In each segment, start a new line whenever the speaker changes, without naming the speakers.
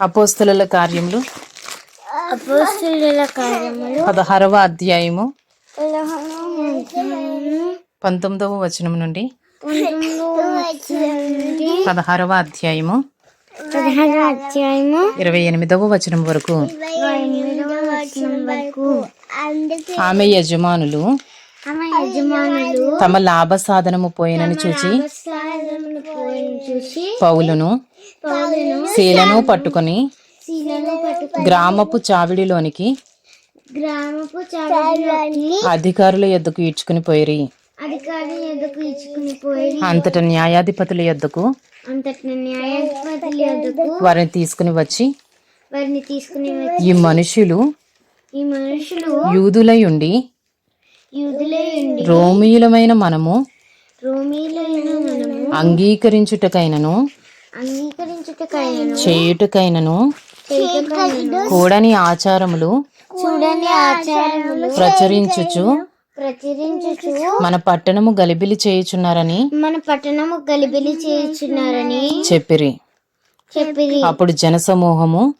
అపోస్తుల కార్యములు? పదహారవ అధ్యాయము. పంతొమ్మిదవ వచనం నుండి? పదహారవ అధ్యాయము. ఇరవై ఎనిమిదవ వచనం వరకు. ఆమె యజమానులు తమ లాభ సాధనము పోయినని చూచి పౌలును శీలను పట్టుకొని గ్రామపు చావిడిలోనికి
గ్రామపు
అధికారుల యొద్దకు ఈడ్చుకుని పోయిరి.
పోయి
అంతట న్యాయాధిపతుల యొద్దకు
అంతటి న్యాయాధిపతుల ఎదుకు
వారిని తీసుకుని వచ్చి
వారిని తీసుకుని వచ్చి
ఈ మనుషులు
ఈ మనుషులు
యూదులై ఉండి
యూదులే ఉండి
రోమియులమైన మనము
మనము
అంగీకరించుటకైనను చేయుటకైనను. కూడని ఆచారములు
చూడని ఆచారములు
ప్రచురించుచు
ప్రచురించుచు
మన పట్టణము గలిబిలి చేయుచున్నారని
మన పట్టణము గలిబిలి చేయుచున్నారని
చెప్పిరి.
చెప్పిరి.
అప్పుడు జనసమూహము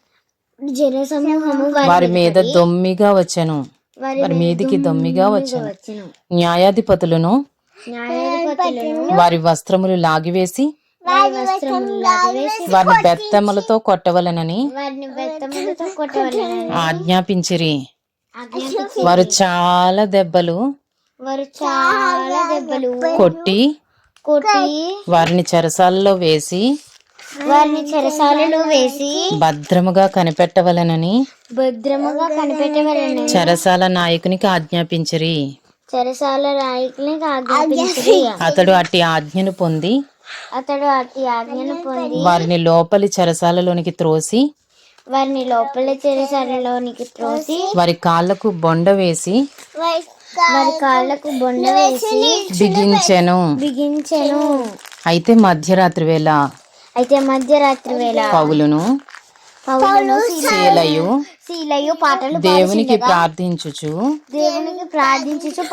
జన సమూహము
వారి మీద దొమ్మిగా వచ్చెను. వారి మీదికి దొమ్మిగా వచ్చెను. న్యాయాధిపతులను వారి వస్త్రములు లాగివేసి వారిని బెత్తములతో కొట్టవలనని ఆజ్ఞాపించిరి.
ఆజ్ఞాపించి
వారు చాలా దెబ్బలు
వారు చాలా దెబ్బలు
కొట్టి
కొట్టి
వారిని చెరసాలలో వేసి
వారిని చెరసాలలో వేసి
భద్రముగా కనిపెట్టవలనని
భద్రముగా కనిపెట్టవలని
చెరసాల నాయకునికి ఆజ్ఞాపించిరి.
చెరసాల నాయకునికి ఆజ్ఞాపించి
అతడు అట్టి ఆజ్ఞను పొంది
అతడు అతి ఆజ్ఞను పొంది
వారిని లోపలి చెరసాలలోనికి త్రోసి
వారిని లోపల చెరసాలలోనికి త్రోసి
వారి కాళ్ళకు బొండ వేసి
వారి కాళ్ళకు బొండ వేసి
బిగించెను.
బిగించెను.
అయితే మధ్యరాత్రి వేళ
అయితే మధ్యరాత్రి వేళ
పౌలును
పౌలును
శీలయు
పాటలు
దేవునికి ప్రార్థించుచు.
దేవునికి ప్రార్థించుచు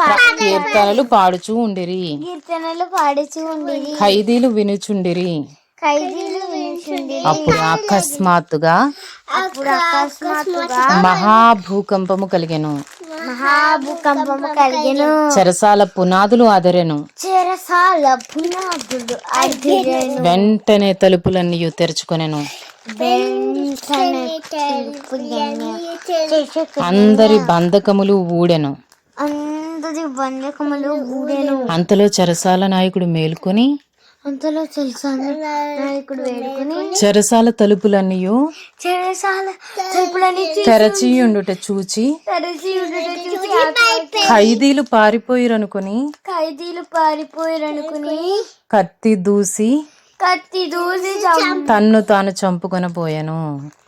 కీర్తనలు పాడుచూ ఉండిరి.
కీర్తనలు పాడుచు ఉండేది
ఖైదీలు వినుచుండిరి.
ఖైదీలు వినుచుండి
అప్పుడు అకస్మాత్తుగా
అప్పుడు అకస్మాత్తుగా
మహాభూకంపము కలిగెను.
మహాభూకంపము కలిగెను.
చెరసాల పునాదులు అదరెను.
చెరసాల పునాదులు అదిరెను.
వెంటనే తలుపులన్నీ తెరుచుకొనెను. అందరి బంధకములు ఊడెను.
అందరి బంధకములు ఊడెను.
అంతలో చెరసాల నాయకుడు మేల్కొని
అంతలో చెరసాల నాయకుడు వేడుకుని
చెరసాల తలుపులన్నీ
చెరసాల తలుపులని
తెరచి ఉండుట చూచి
తెరచి ఉండటం
ఖైదీలు పారిపోయిరనుకొని
ఖైదీలు పారిపోయారనుకుని
కత్తి దూసి
కత్తి దూసి
తన్ను తాను చంపుకొనబోయాను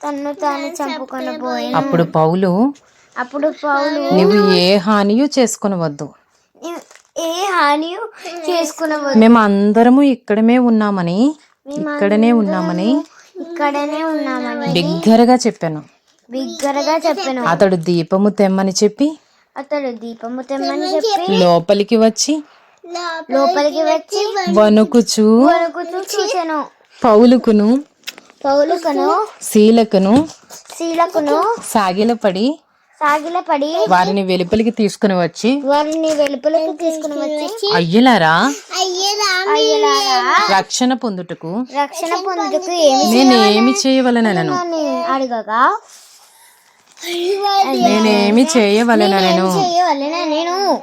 తన్ను తాను చంపుకొని పోయాను.
అప్పుడు పౌలు
అప్పుడు పౌలు
నువ్వు ఏ హానియు చేసుకొనవద్దు
ఏ హాని చేసుకునవద్దు
మేము అందరము ఇక్కడమే ఉన్నామని ఇక్కడనే ఉన్నామని
ఇక్కడనే ఉన్నామని
బిగ్గరగా చెప్పాను.
బిగ్గరగా చెప్పాను.
అతడు దీపము తెమ్మని చెప్పి
అతడు దీపము తెమ్మని చెప్పి
లోపలికి వచ్చి
లోపలికి వచ్చి
వణుకుచు.
వణుకుతూ చూశాను
పౌలుకును.
పౌలుకను.
శీలకును.
శీలకును.
సాగిలపడి.
సాగిలపడి
వారిని వెలుపలికి తీసుకుని వచ్చి.
వారిని వెలుపలకు తీసుకుని వచ్చి.
అయ్యలారా.
అయ్యలారా.
రక్షణ పొందుటకు.
రక్షణ పొందుటకు ఏమి
నేనేమి చేయవలనను
అని అడగగా?
నేనేమి చేయవలనను?
చేయవలన నేను